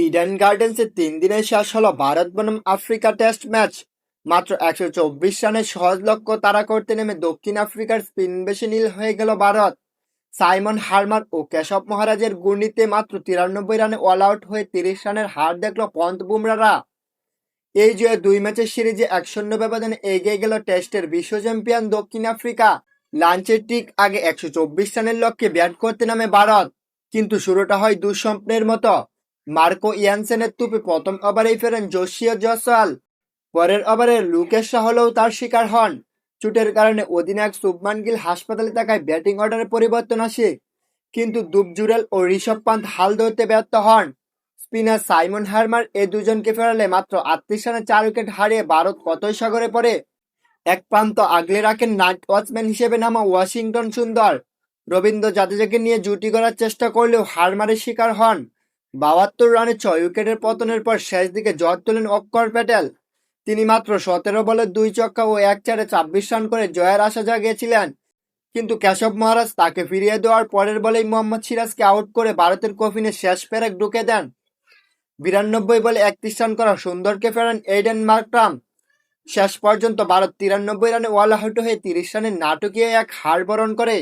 Eden গার্ডেন্সে তিন দিনে শেষ হলো ভারত বনাম আফ্রিকা টেস্ট ম্যাচ। মাত্র একশো চব্বিশ রানের সহজ লক্ষ্য তাড়া করতে নেমে দক্ষিণ আফ্রিকার স্পিন বেশি নীল হয়ে গেল ভারত। সাইমন হারমার ও কেশব মহারাজের গুণিতে মাত্র তিরানব্বই রানে অল আউট হয়ে তিরিশ রানের হার দেখল পন্ত বুমরারা এই জয়ে দুই ম্যাচের সিরিজে এক শূন্য ব্যবধানে এগিয়ে গেল টেস্টের বিশ্ব চ্যাম্পিয়ন দক্ষিণ আফ্রিকা। লাঞ্চের ঠিক আগে একশো চব্বিশ রানের লক্ষ্যে ব্যাট করতে নামে ভারত, কিন্তু শুরুটা হয় দুঃস্বপ্নের মতো। মার্কো ইয়ানসেনের তুপে প্রথম ওভারেই ফেরেন জোশিয়া জয়সওয়াল। পরের ওভারে লুকেশ হলেও তার শিকার হন। চুটের কারণে অধিনায়ক শুভমান গিল হাসপাতালে থাকায় ব্যাটিং অর্ডারে পরিবর্তন আসে। কিন্তু দুব জুরেল ও ঋষভ পান্ত হাল ধরতে ব্যর্থ হন। স্পিনার সাইমন হারমার এ দুজনকে ফেরালে মাত্র আটত্রিশ রানে চার উইকেট হারিয়ে ভারত কতই সাগরে পড়ে? এক প্রান্ত আগলে রাখেন নাইট ওয়াচম্যান হিসেবে নামা ওয়াশিংটন সুন্দর। রবীন্দ্র জাদেজাকে নিয়ে জুটি করার চেষ্টা করলেও হারমারের শিকার হন। বাহাত্তর রানে ছয় উইকেটের পতনের পর শেষ দিকে জ্বর তোলেন অক্ষর প্যাটেল। তিনি মাত্র সতেরো বলে দুই ছক্কা ও এক চারে ছাব্বিশ রান করে জয়ের আশা জাগিয়েছিলেন। কিন্তু কেশব মহারাজ তাকে ফিরিয়ে দেওয়ার পরের বলেই মোহাম্মদ সিরাজকে আউট করে ভারতের কফিনে শেষ পেরেক ঢুকে দেন। বিরানব্বই বলে একত্রিশ রান করা সুন্দরকে ফেরান এইডেন মার্করাম। শেষ পর্যন্ত ভারত তিরানব্বই রানে ওয়াল আউট হয়ে তিরিশ রানের নাটকীয় এক হার বরণ করে।